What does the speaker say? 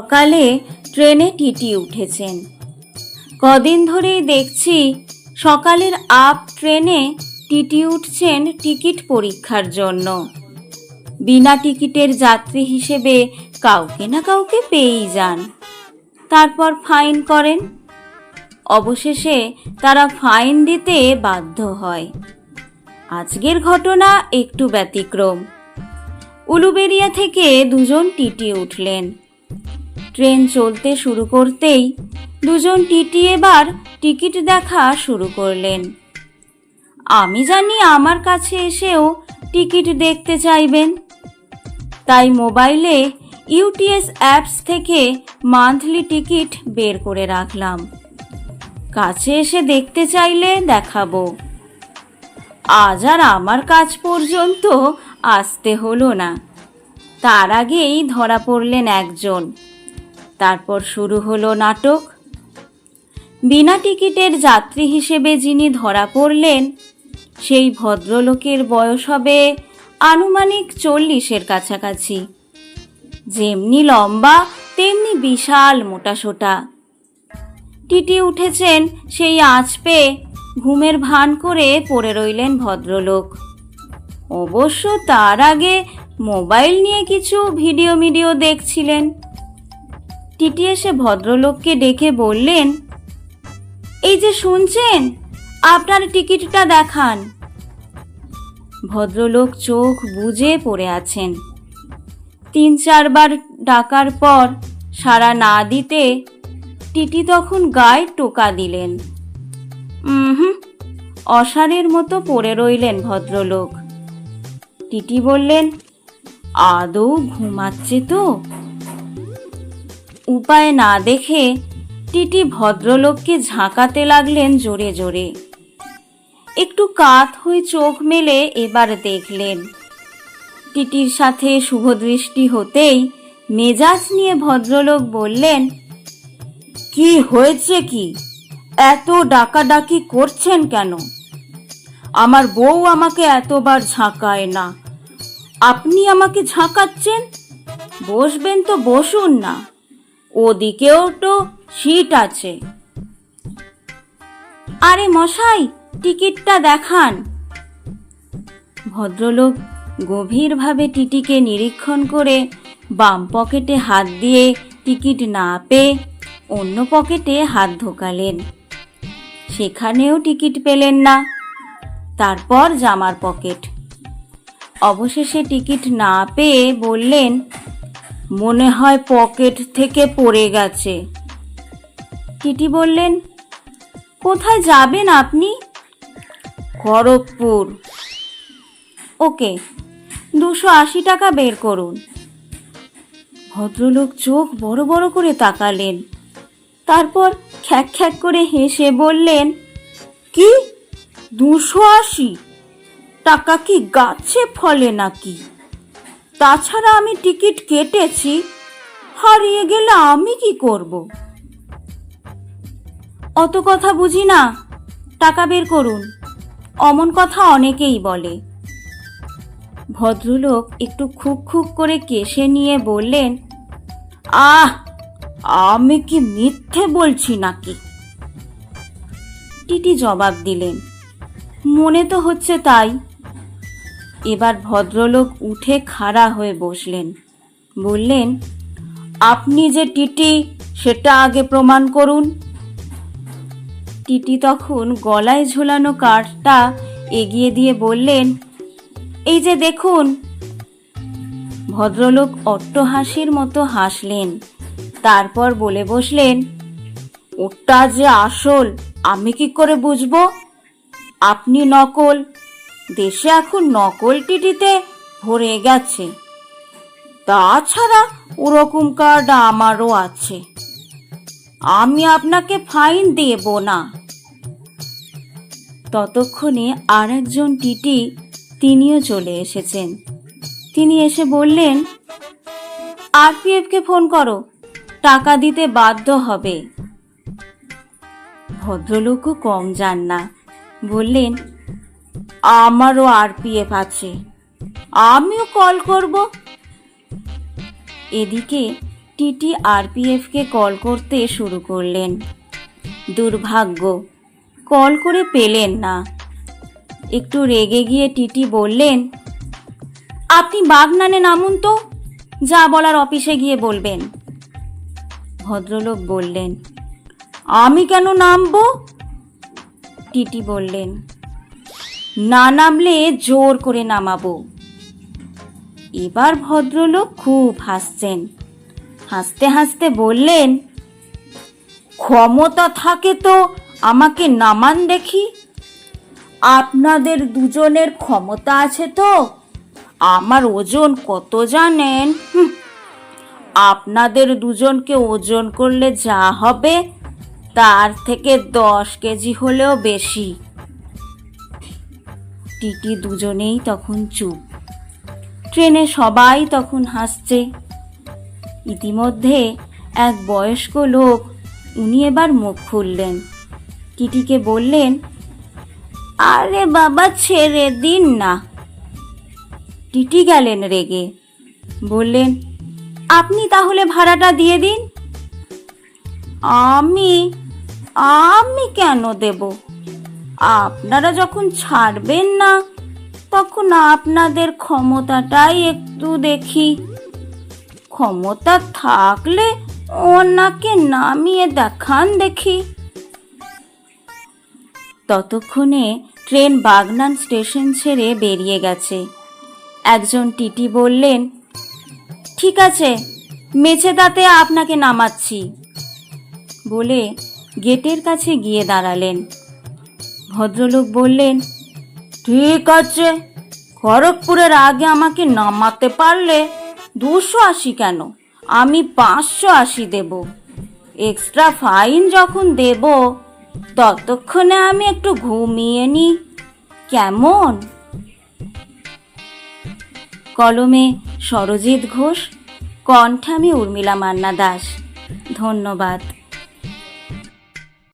সকালে ট্রেনে টিটি উঠেছেন। কদিন ধরেই দেখছি সকালের আপ ট্রেনে টিটি উঠছেন টিকিট পরীক্ষার জন্য। বিনা টিকিটের যাত্রী হিসেবে কাউকে না কাউকে পেয়েই যান। তারপর ফাইন করেন। অবশেষে তারা ফাইন দিতে বাধ্য হয়। আজকের ঘটনা একটু ব্যতিক্রম। উলুবেরিয়া থেকে দুজন টিটি উঠলেন। ট্রেন চলতে শুরু করতেই দুজন টিটি এবার টিকিট দেখা শুরু করলেন। আমি জানি আমার কাছে এসেও টিকিট দেখতে চাইবেন। তাই মোবাইলে ইউটিএস অ্যাপস থেকে মান্থলি টিকিট বের করে রাখলাম। কাছে এসে দেখতে চাইলে দেখাবো। আজ আর আমার কাজ পর্যন্ত আসতে হলো না। তার আগেই ধরা পড়লেন একজন। তারপর শুরু হলো নাটক। বিনা টিকিটের যাত্রী হিসেবে যিনি ধরা পড়লেন, সেই ভদ্রলোকের বয়স হবে আনুমানিক চল্লিশের কাছাকাছি। যেমনি লম্বা, তেমনি বিশাল মোটাসোটা টিটি উঠেছেন সেই আঁচ পেয়ে ঘুমের ভান করে পড়ে রইলেন ভদ্রলোক। অবশ্য তার আগে মোবাইল নিয়ে কিছু ভিডিও মিডিও দেখছিলেন। টিটি এসে ভদ্রলোককে ডেকে বললেন, এই যে শুনছেন, আপনার টিকিটটা দেখান। ভদ্রলোক চোখ বুজে পড়ে আছেন। তিন চারবার ডাকার পর সাড়া না দিতে টিটি তখন গায়ে টোকা দিলেন। হুম অসারের মতো পড়ে রইলেন ভদ্রলোক। টিটি বললেন, আদৌ ঘুমাচ্ছে তো? উপায় না দেখে টিটি ভদ্রলোককে ঝাঁকাতে লাগলেন জোরে জোরে। একটু কাত হয়ে চোখ মেলে এবার দেখলেন। টিটির সাথে শুভদৃষ্টি হতেই মেজাজ নিয়ে ভদ্রলোক বললেন, কি হয়েছে কি? এত ডাকাডাকি করছেন কেন? আমার বউ আমাকে এতবার ঝাঁকায় না। আপনি আমাকে ঝাঁকাচ্ছেন? বসবেন তো, বসুন না। ওদিকেও তো সিট আছে। আরে মশাই, টিকিটটা দেখান। ভদ্রলোক গভীরভাবে টিটিকে নিরীক্ষণ করে বাম পকেটে হাত দিয়ে টিকিট না পেয়ে অন্য পকেটে হাত ঢোকালেন। সেখানেও টিকিট পেলেন না। তারপর জামার পকেট। অবশেষে টিকিট না পেয়ে বললেন মনে হয় পকেট থেকে পড়ে গেছে। টিটি বললেন, কোথায় যাবেন আপনি? খড়গপুর। ওকে, দুশো আশি টাকা বের করুন। ভদ্রলোক চোখ বড় বড় করে তাকালেন। তারপর খ্যাক খ্যাক করে হেসে বললেন, কি? দুশো আশি? টাকা কি গাছে ফলে নাকি? তাছাড়া আমি টিকিট কেটেছি। হারিয়ে গেলে আমি কি করব? অত কথা বুঝি না। টাকা বের করুন। অমন কথা অনেকেই বলে। ভদ্রলোক একটু খুক খুক করে কেশে নিয়ে বললেন, আহ, আমি কি মিথ্যে বলছি নাকি? টিটি জবাব দিলেন, মনে তো হচ্ছে তাই। এবার ভদ্রলোক উঠে খাড়া হয়ে বসলেন। বললেন, আপনি যে টিটি, সেটা আগে প্রমাণ করুন। টিটি তখন গলায় ঝোলানো কাঠটা এগিয়ে দিয়ে বললেন, এই যে দেখুন। ভদ্রলোক অট্টহাসির মতো হাসলেন। তারপর বলে বসলেন, ওটা যে আসল, আমি কি করে বুঝব? আপনি নকল দেশে এখন নকল টিটিতে ভরে গেছে। তাছাড়া ওরকম কার্ড আমারও আছে। আমি আপনাকে ফাইন দেব না। ততক্ষণে আর একজন টিটি তিনিও চলে এসেছেন। তিনি এসে বললেন, আরপিএফকে ফোন করো, টাকা দিতে বাধ্য হবে। ভদ্রলোকও কম যান না। বললেন আমারও আরপিএফ আছে। আমিও কল করব। এদিকে টিটি আরপিএফকে কল করতে শুরু করলেন। দুর্ভাগ্য, কল করে পেলেন না। একটু রেগে গিয়ে টিটি বললেন, আপনি বাগনানে নামুন তো, যা বলার অফিসে গিয়ে বলবেন। ভদ্রলোক বললেন, আমি কেন নামবো? টিটি বললেন না নামলে জোর করে নামাবো। এবার ভদ্রলোক খুব হাসছেন। হাসতে হাসতে বললেন, ক্ষমতা থাকে তো আমাকে নামান দেখি। আপনাদের দুজনের ক্ষমতা আছে তো, আমার ওজন কত জানেন? আপনাদের দুজনকে ওজন করলে যা হবে, তার থেকে দশ কেজি হলেও বেশি। টিটি দুজনেই তখন চুপ। ট্রেনে সবাই তখন হাসছে। ইতিমধ্যে এক বয়স্ক লোক উনি এবার মুখ খুললেন। টিটিকে বললেন, আরে বাবা, ছেড়ে দিন না। টিটি গেলেন রেগে। বললেন, আপনি তাহলে ভাড়াটা দিয়ে দিন? আমি আমি কেন দেব? আপনারা যখন ছাড়বেন না, তখন আপনাদের ক্ষমতাটাই একটু দেখি। ক্ষমতা থাকলে ওনাকে নামিয়ে দেখান দেখি। ততক্ষণে ট্রেন বাগনান স্টেশন ছেড়ে বেরিয়ে গেছে। একজন টিটি বললেন, ঠিক আছে মেছেদাতে আপনাকে নামাচ্ছি। বলে গেটের কাছে গিয়ে দাঁড়ালেন। ভদ্রলোক বললেন, ঠিক আছে, খড়গপুরের আগে আমাকে নামাতে পারলে দুশো আশি কেন? আমি পাঁচশো আশি দেব। এক্সট্রা ফাইন যখন দেব, ততক্ষণে আমি একটু ঘুমিয়ে নি কেমন? কলমে সরজিৎ ঘোষ, কণ্ঠে আমি উর্মিলা মান্না দাস। ধন্যবাদ।